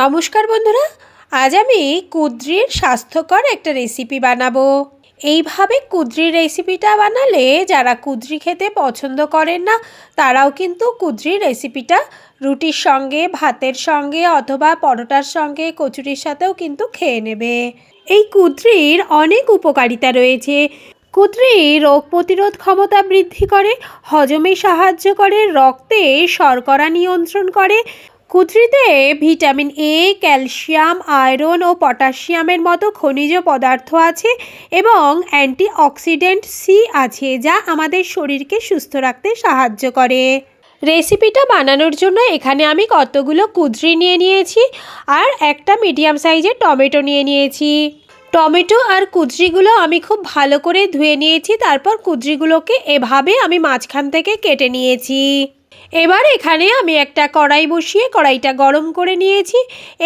নমস্কার বন্ধুরা, আজ আমি কুদ্রির স্বাস্থ্যকর একটা রেসিপি বানাবো। এইভাবে কুদ্রির রেসিপিটা বানালে যারা কুদ্রি খেতে পছন্দ করেন না, তারাও কিন্তু কুদ্রির রেসিপিটা রুটির সঙ্গে, ভাতের সঙ্গে অথবা পরোটার সঙ্গে, কচুরির সাথেও কিন্তু খেয়ে নেবে। এই কুদ্রির অনেক উপকারিতা রয়েছে। কুদ্রি রোগ প্রতিরোধ ক্ষমতা বৃদ্ধি করে, হজমে সাহায্য করে, রক্তে শর্করা নিয়ন্ত্রণ করে কুদ্রিতে ভিটামিন এ, ক্যালসিয়াম, আয়রন ও পটাশিয়ামের মতো খনিজ পদার্থ আছে এবং অ্যান্টিঅক্সিডেন্ট সি আছে যা আমাদের শরীরকে সুস্থ রাখতে সাহায্য করে। রেসিপিটা বানানোর জন্য এখানে আমি কতগুলো কুদ্রি নিয়ে নিয়েছি আর একটা মিডিয়াম সাইজের টমেটো নিয়ে নিয়েছি। টমেটো আর কুদ্রিগুলো আমি খুব ভালো করে ধুয়ে নিয়েছি, তারপর কুদ্রিগুলোকে এভাবে আমি মাঝখান থেকে কেটে নিয়েছি। এবার এখানে আমি একটা কড়াই বসিয়ে কড়াইটা গরম করে নিয়েছি।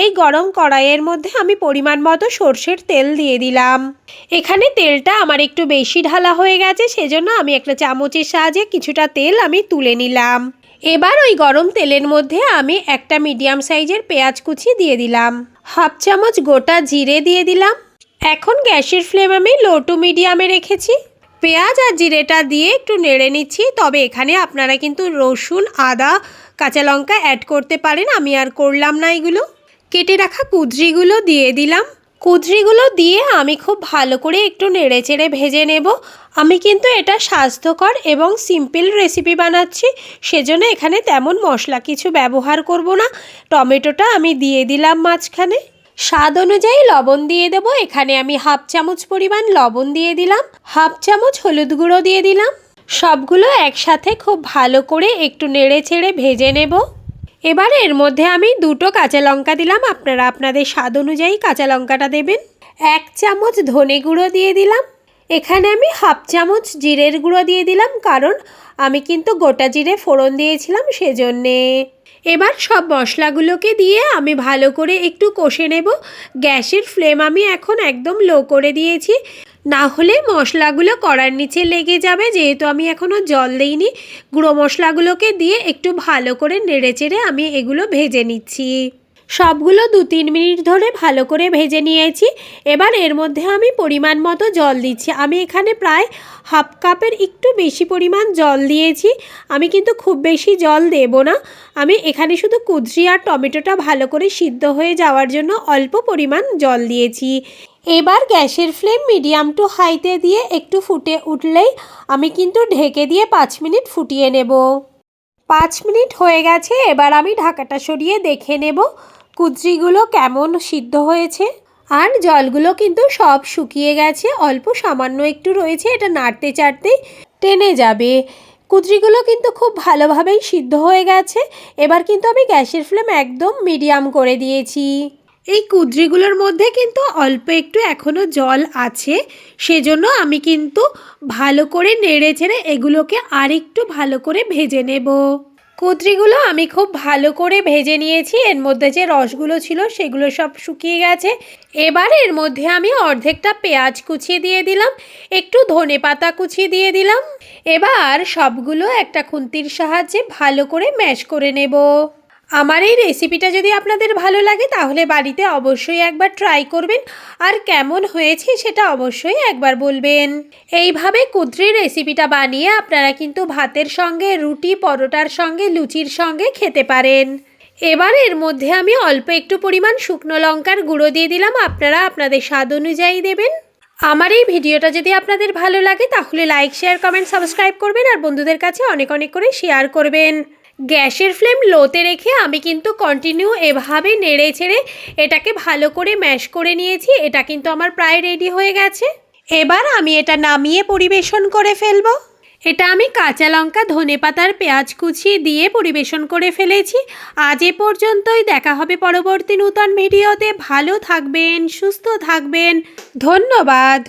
এই গরম কড়াইয়ের মধ্যে আমি পরিমাণ মতো সর্ষের তেল দিয়ে দিলাম। এখানে তেলটা আমার একটু বেশি ঢালা হয়ে গেছে, সেজন্য আমি একটা চামচের সাহায্যে কিছুটা তেল আমি তুলে নিলাম। এবার ওই গরম তেলের মধ্যে আমি একটা মিডিয়াম সাইজের পেঁয়াজ কুচি দিয়ে দিলাম। হাফ চামচ গোটা জিরে দিয়ে দিলাম। এখন গ্যাসের ফ্লেম আমি লো টু মিডিয়ামে রেখেছি। পেঁয়াজ আর জিরেটা দিয়ে একটু নেড়ে নিচ্ছি। তবে এখানে আপনারা কিন্তু রসুন, আদা, কাঁচা লঙ্কা অ্যাড করতে পারেন। আমি আর করলাম না এগুলো। কেটে রাখা কুদ্রিগুলো দিয়ে দিলাম। কুদ্রিগুলো দিয়ে আমি খুব ভালো করে একটু নেড়ে চেড়ে ভেজে নেব। আমি কিন্তু এটা স্বাস্থ্যকর এবং সিম্পল রেসিপি বানাচ্ছি। সেজন্য এখানে তেমন মশলা কিছু ব্যবহার করব না। টমেটোটা আমি দিয়ে দিলাম মাঝখানে। স্বাদ অনুযায়ী লবণ দিয়ে দেব। এখানে আমি হাফ চামচ পরিমাণ লবণ দিয়ে দিলাম। হাফ চামচ হলুদ গুঁড়ো দিয়ে দিলাম। সবগুলো একসাথে খুব ভালো করে একটু নেড়ে ছেড়ে ভেজে নেব। এবার এর মধ্যে আমি দুটো কাঁচা লঙ্কা দিলাম। আপনারা আপনাদের স্বাদ অনুযায়ী কাঁচা লঙ্কাটা দেবেন। এক চামচ ধনে গুঁড়ো দিয়ে দিলাম। এখানে আমি হাফ চামচ জিরের গুঁড়ো দিয়ে দিলাম। কারণ আমি কিন্তু গোটা জিরে ফোড়ন দিয়েছিলাম, সেজন্যে এবার সব মশলাগুলোকে দিয়ে আমি ভালো করে একটু কষে নেব। গ্যাসের ফ্লেম আমি এখন একদম লো করে দিয়েছি। না হলে মশলাগুলো কড়ার নিচে লেগে যাবে, যেহেতু আমি এখনও জল দিইনি। গুঁড়ো মশলাগুলোকে দিয়ে একটু ভালো করে নেড়ে চেড়ে আমি এগুলো ভেজে নিচ্ছি। সবগুলো দু তিন মিনিট ধরে ভালো করে ভেজে নিয়েছি। এবার এর মধ্যে আমি পরিমাণ মতো জল দিচ্ছি। আমি এখানে প্রায় হাফ কাপের একটু বেশি পরিমাণ জল দিয়েছি। আমি কিন্তু খুব বেশি জল দেব না। আমি এখানে শুধু কুদ্রি আর টমেটোটা ভালো করে সিদ্ধ হয়ে যাওয়ার জন্য অল্প পরিমাণ জল দিয়েছি। এবার গ্যাসের ফ্লেম মিডিয়াম টু হাইতে দিয়ে একটু ফুটে উঠলেই আমি কিন্তু ঢেকে দিয়ে পাঁচ মিনিট ফুটিয়ে নেব। পাঁচ মিনিট হয়ে গেছে। এবার আমি ঢাকাটা সরিয়ে দেখে নেব। কুদ্রিগুলো কেমন সিদ্ধ হয়েছে? আর জলগুলো কিন্তু সব শুকিয়ে গেছে, অল্প সামান্য একটু রয়েছে, এটা নাড়তে চাড়তেই টেনে যাবে। কুদ্রিগুলো কিন্তু খুব ভালোভাবেই সিদ্ধ হয়ে গেছে। এবার কিন্তু আমি গ্যাসের ফ্লেম একদম মিডিয়াম করে দিয়েছি। এই কুদ্রিগুলোর মধ্যে কিন্তু অল্প একটু এখনও জল আছে, সেজন্য আমি কিন্তু ভালো করে নেড়ে ছেড়ে এগুলোকে আরেকটু ভালো করে ভেজে নেব। কুদ্রিগুলো আমি খুব ভালো করে ভেজে নিয়েছি। এর মধ্যে যে রসগুলো ছিল সেগুলো সব শুকিয়ে গেছে। এবার এর মধ্যে আমি অর্ধেকটা পেঁয়াজ কুচিয়ে দিয়ে দিলাম, একটু ধনে পাতা কুচিয়ে দিয়ে দিলাম। এবার সবগুলো একটা খুন্তির সাহায্যে ভালো করে ম্যাশ করে নেব। আমার এই রেসিপিটা যদি আপনাদের ভালো লাগে, তাহলে বাড়িতে অবশ্যই একবার ট্রাই করবেন। আর কেমন হয়েছে সেটা অবশ্যই একবার বলবেন। এইভাবে কুদ্রির রেসিপিটা বানিয়ে আপনারা কিন্তু ভাতের সঙ্গে, রুটি, পরোটার সঙ্গে, লুচির সঙ্গে খেতে পারেন। এবার এর মধ্যে আমি অল্প একটু পরিমাণ শুকনো লঙ্কার গুঁড়ো দিয়ে দিলাম। আপনারা আপনাদের স্বাদ অনুযায়ী দেবেন। আমার এই ভিডিওটা যদি আপনাদের ভালো লাগে, তাহলে লাইক শেয়ার কমেন্ট সাবস্ক্রাইব করবেন। আর বন্ধুদের কাছে অনেক অনেক করে শেয়ার করবেন। গ্যাসের ফ্লেম লোতে রেখে আমি কিন্তু কন্টিনিউ এভাবে নেড়ে ছেড়ে এটাকে ভালো করে ম্যাশ করে নিয়েছি। এটা কিন্তু আমার প্রায় রেডি হয়ে গেছে। এবার আমি এটা নামিয়ে পরিবেশন করে ফেলব। এটা আমি কাঁচা লঙ্কা, ধনে পাতার পেঁয়াজ কুচি দিয়ে পরিবেশন করে ফেলেছি। আজ এ পর্যন্তই, দেখা হবে পরবর্তী নূতন ভিডিওতে ভালো থাকবেন, সুস্থ থাকবেন। ধন্যবাদ।